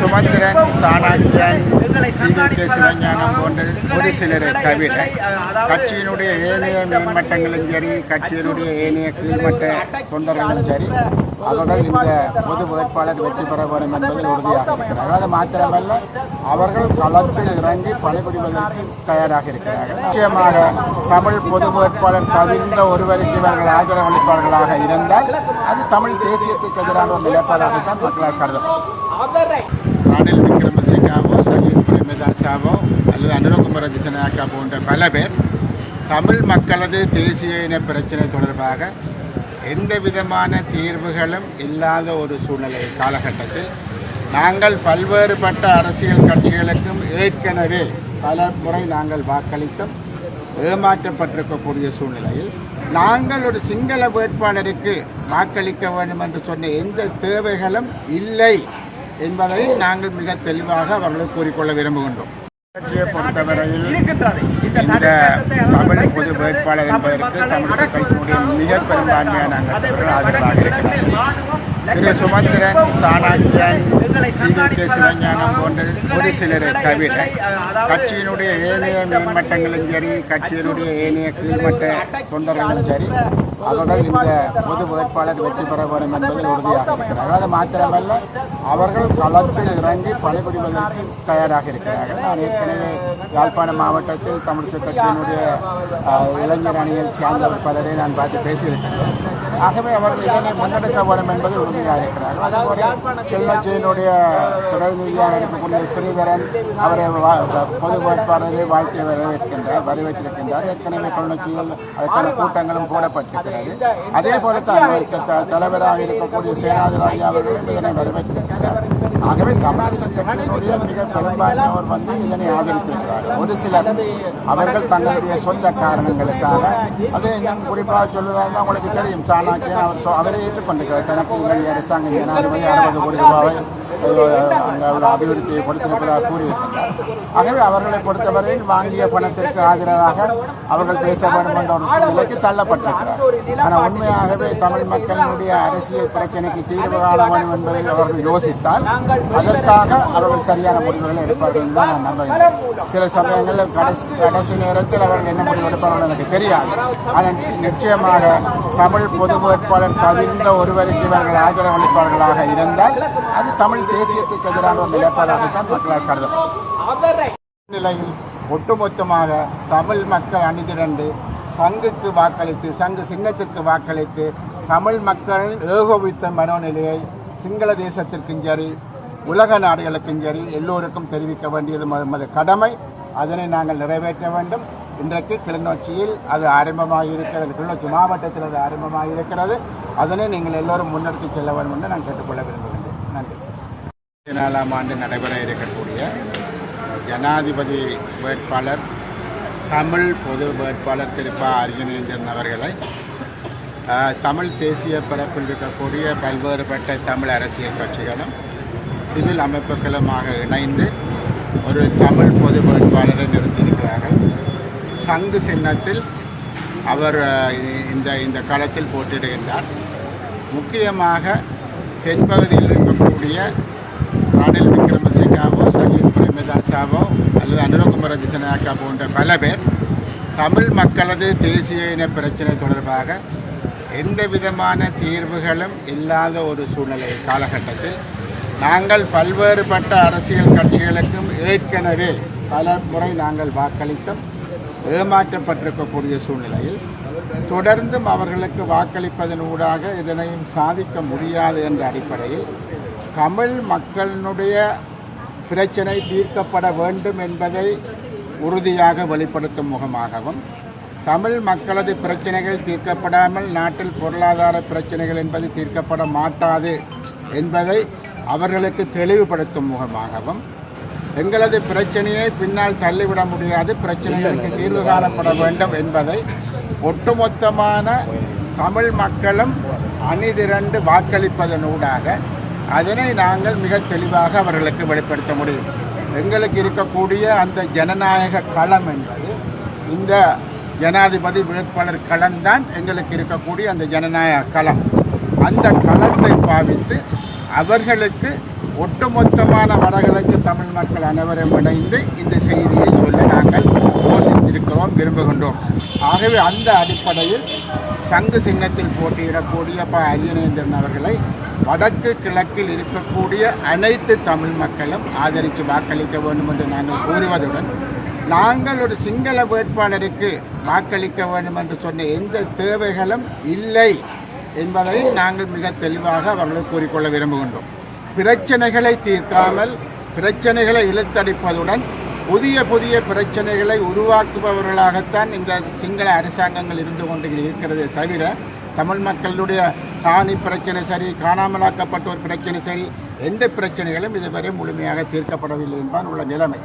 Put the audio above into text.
Sumanthiran Shanakiyan CVK Sivagnanam போன்ற ஒரு சிலரை தவிர கட்சியினுடைய ஏனைய மேம்பட்டங்களும் சரி கட்சியினுடைய ஏனைய கீழ்மட்ட தொண்டர்களும் சரி அவர்கள் இந்த பொது வேட்பாளர் வெற்றி பெற வேண்டும் என்பதில் உறுதியாக இருக்கிறார்கள். அது மாத்திரமல்ல அவர்கள் களத்தில் இறங்கி பணிபுரிவதற்கு தயாராக இருக்கிறார்கள். நிச்சயமாக தமிழ் பொது வேட்பாளர் தவிர்ந்த ஒருவருக்கு இவர்கள் ஆதரவளிப்பவர்களாக இருந்தால் அது தமிழ் தேசியத்துக்கு எதிரான ஒரு நிலைப்பாடாகத்தான் மக்களால் கருதப்படும். ரணில் விக்ரமசிங்காவோ சஜித் பிரேமதாசாவோ அல்லது அனுரகுமார திசநாயக்கா போன்ற பல பேர் தமிழ் மக்களது தேசிய இன பிரச்சனை தொடர்பாக எந்த விதமான தீர்வுகளும் இல்லாத ஒரு சூழ்நிலை காலகட்டத்தில் நாங்கள் பல்வேறுபட்ட அரசியல் கட்சிகளுக்கும் ஏற்கனவே பல முறை நாங்கள் வாக்களித்தும் ஏமாற்றப்பட்டிருக்கக்கூடிய சூழ்நிலையில் நாங்கள் ஒரு சிங்கள வேட்பாளருக்கு வாக்களிக்க வேண்டும் என்று சொன்ன எந்த தேவைகளும் இல்லை. என்பதை நாங்கள் மிக தெளிவாக அவர்களுக்கு கூறிக்கொள்ள விரும்புகின்றோம். கட்சியை பொறுத்தவரையில் இந்த தமிழ் பொது வேட்பாளர் என்பதற்கு தமிழக கட்சியினுடைய மிக பெரும்பான்மையான அங்கத்தவர்கள் ஆதரவாக இருக்கிறார்கள் திரு Sumanthiran Shanakiyan C V K Sivagnanam போன்ற ஒரு சிலரை தவிர கட்சியினுடைய ஏனைய மேம்பட்டங்களும் சரி கட்சியினுடைய ஏனைய கீழ்மட்ட தொண்டர்களும் சரி அவர்கள் இந்த பொது வேட்பாளர் வெற்றி பெற வேண்டும் என்பதில் உறுதியாக இருக்கிறார்கள் அது மாத்திரமல்ல அவர்கள் களத்தில் இறங்கி பணிபுரிவதற்கு தயாராக இருக்கிறார்கள் நான் ஏற்கனவே யாழ்ப்பாண மாவட்டத்தில் தமிழிசை கட்சியினுடைய இளைஞர் அணியில் சேர்ந்த பலரை நான் பார்த்து பேசியிருக்கிறேன். ஆகவே அவர்கள் இதனை முன்னெடுக்க வேண்டும் என்பது உறுதியாக இருக்கிறார்கள் அதுபோல கிள்ளச்சியினுடைய பிரதிநிதியாக இருக்கக்கூடிய ஸ்ரீதரன் அவரை பொது வேட்பாளரை வாழ்த்தி வரவேற்கின்றார் வரவேற்றிருக்கின்றார். ஏற்கனவே கிளிநொச்சியில் அதற்கான கூட்டங்களும் போடப்பட்டிருக்கிறது. அதே போல தான் அவருக்கு த- தலைவராக இருக்கக்கூடிய சேனாதிராஜா அவர்களும் இதனை வரவேற்றிருக்கிறார் ஆகவே தமிழிசை கட்சியினுடைய மிக பெரும்பாலானோர் வந்து இதனை ஆதரித்திருக்கிறார்கள். ஒரு சிலர் அவர்கள் தங்களுடைய சொந்த காரணங்களுக்காக அது இன்னும் குறிப்பாக சொல்லுவதாக உங்களுக்கு தெரியும். சாணாக்கியன் அவர் அவரே ஏற்றுக்கொண்டிருக்கிறார். தனக்கு இலங்கை அரசாங்கம் ஜனாதிபதி அறுபது கோடி ரூபாவை அபிவிருத்தியை கொடுத்திருப்பதாக கூறியிருக்கிறார். ஆகவே அவர்களை பொறுத்தவரையில் வாங்கிய பணத்திற்கு ஆதரவாக அவர்கள் பேச வேண்டும் என்ற ஒரு தள்ளப்பட்டிருக்கிறார். ஆனால் உண்மையாகவே தமிழ் மக்களினுடைய அரசியல் பிரச்சனைக்கு தீர்வு காண வேண்டும் என்பதை அவர்கள் யோசித்தால் அதற்காக அவர்கள் சரியான முடிவுகளை எடுப்பார்கள் நான் நம்புகிறேன். சில சமயங்களில் கடைசி கடைசி நேரத்தில் அவர்கள் என்ன முடிவு எடுப்பார்கள் எனக்கு தெரியாது. ஆனால் நிச்சயமாக தமிழ் பொது வேட்பாளர் தவிர்ந்த ஒருவருக்கு இவர்கள் ஆதரவளிப்பார்களாக இருந்தால் அது தமிழ் தேசியத்துக்கு எதிரான ஒரு நிலைப்பாடாகத்தான் மக்களால் கருதப்படும். நிலையில் ஒட்டுமொத்தமாக தமிழ் மக்கள் அணிதிரண்டு சங்குக்கு வாக்களித்து சங்கு சிங்கத்திற்கு வாக்களித்து தமிழ் மக்களின் ஏகோபித்த மனோநிலையை சிங்கள தேசத்திற்கும் சரி உலக நாடுகளுக்கும் சரி எல்லோருக்கும் தெரிவிக்க வேண்டியது நமது கடமை. அதனை நாங்கள் நிறைவேற்ற வேண்டும். இன்றைக்கு கிளிநொச்சியில் அது ஆரம்பமாக இருக்கிறது கிளிநொச்சி மாவட்டத்தில் அது ஆரம்பமாக இருக்கிறது அதனை நீங்கள் எல்லோரும் முன்னெடுத்து செல்ல வேண்டும் என்று நான் கேட்டுக்கொள்ள விரும்புகின்றேன். நன்றி. நாலாம் ஆண்டு நடைபெற இருக்கக்கூடிய ஜனாதிபதி வேட்பாளர் தமிழ் பொது வேட்பாளர் திருப்பா அர்ஜுனேந்திரன் அவர்களை தமிழ் தேசிய பரப்பில் இருக்கக்கூடிய பல்வேறுபட்ட தமிழ் அரசியல் கட்சிகளும் சிவில் அமைப்புகளுமாக இணைந்து ஒரு தமிழ் பொது வேட்பாளரை நிறுத்தியிருக்கிறார்கள். சங்கு சின்னத்தில் அவர் இந்த இந்த களத்தில் போட்டியிடுகின்றார். முக்கியமாக தென்பகுதியில் இருக்கக்கூடிய ரணில் ராசாவோ அல்லது அனுரகுமார திசநாயக்கா போன்ற பல பேர் தமிழ் மக்களது தேசிய இன பிரச்சனை தொடர்பாக எந்த விதமான தீர்வுகளும் இல்லாத ஒரு சூழ்நிலை காலகட்டத்தில் நாங்கள் பல்வேறுபட்ட அரசியல் கட்சிகளுக்கும் ஏற்கனவே பல முறை நாங்கள் வாக்களித்தும் ஏமாற்றப்பட்டிருக்கக்கூடிய சூழ்நிலையில் தொடர்ந்தும் அவர்களுக்கு வாக்களிப்பதன் ஊடாக இதனையும் சாதிக்க முடியாது என்ற அடிப்படையில் தமிழ் மக்களினுடைய பிரச்சனை தீர்க்கப்பட வேண்டும் என்பதை உறுதியாக வெளிப்படுத்தும் முகமாகவும் தமிழ் மக்களது பிரச்சனைகள் தீர்க்கப்படாமல் நாட்டில் பொருளாதார பிரச்சனைகள் என்பது தீர்க்கப்பட மாட்டாது என்பதை அவர்களுக்கு தெளிவுபடுத்தும் முகமாகவும் எங்களது பிரச்சனையை பின்னால் தள்ளிவிட முடியாது பிரச்சனைகளுக்கு தீர்வு காணப்பட வேண்டும் என்பதை ஒட்டுமொத்தமான தமிழ் மக்களும் அணிதிரண்டு வாக்களிப்பதனூடாக அதனை நாங்கள் மிக தெளிவாக அவர்களுக்கு வெளிப்படுத்த முடியும். எங்களுக்கு இருக்கக்கூடிய அந்த ஜனநாயக களம் என்பது இந்த ஜனாதிபதி வேட்பாளர் களம்தான் எங்களுக்கு இருக்கக்கூடிய அந்த ஜனநாயக களம். அந்த களத்தை பாவித்து அவர்களுக்கு ஒட்டுமொத்தமான வடகிழக்கு தமிழ் மக்கள் அனைவரும் இணைந்து இந்த செய்தியை சொல்ல நாங்கள் யோசித்திருக்கிறோம் விரும்புகின்றோம். ஆகவே அந்த அடிப்படையில் சங்கு சின்னத்தில் போட்டியிடக்கூடிய ப அரியநேந்திரன் அவர்களை வடக்கு கிழக்கில் இருக்கக்கூடிய அனைத்து தமிழ் மக்களும் ஆதரித்து வாக்களிக்க வேண்டும் என்று நாங்கள் கூறுவதுடன் நாங்கள் ஒரு சிங்கள வேட்பாளருக்கு வாக்களிக்க வேண்டும் என்று சொன்ன எந்த தேவைகளும் இல்லை என்பதை நாங்கள் மிக தெளிவாக அவர்களை கூறிக்கொள்ள விரும்புகின்றோம். பிரச்சனைகளை தீர்க்காமல் பிரச்சனைகளை இழுத்தடிப்பதுடன் புதிய புதிய பிரச்சனைகளை உருவாக்குபவர்களாகத்தான் இந்த சிங்கள அரசாங்கங்கள் இருந்து கொண்டு இருக்கிறது தவிர தமிழ் மக்களுடைய காணி பிரச்சனை சரி காணாமலாக்கப்பட்டோர் பிரச்சனை சரி எந்த பிரச்சனைகளும் இதுவரை முழுமையாக தீர்க்கப்படவில்லை என்பான் உள்ள நிலைமை.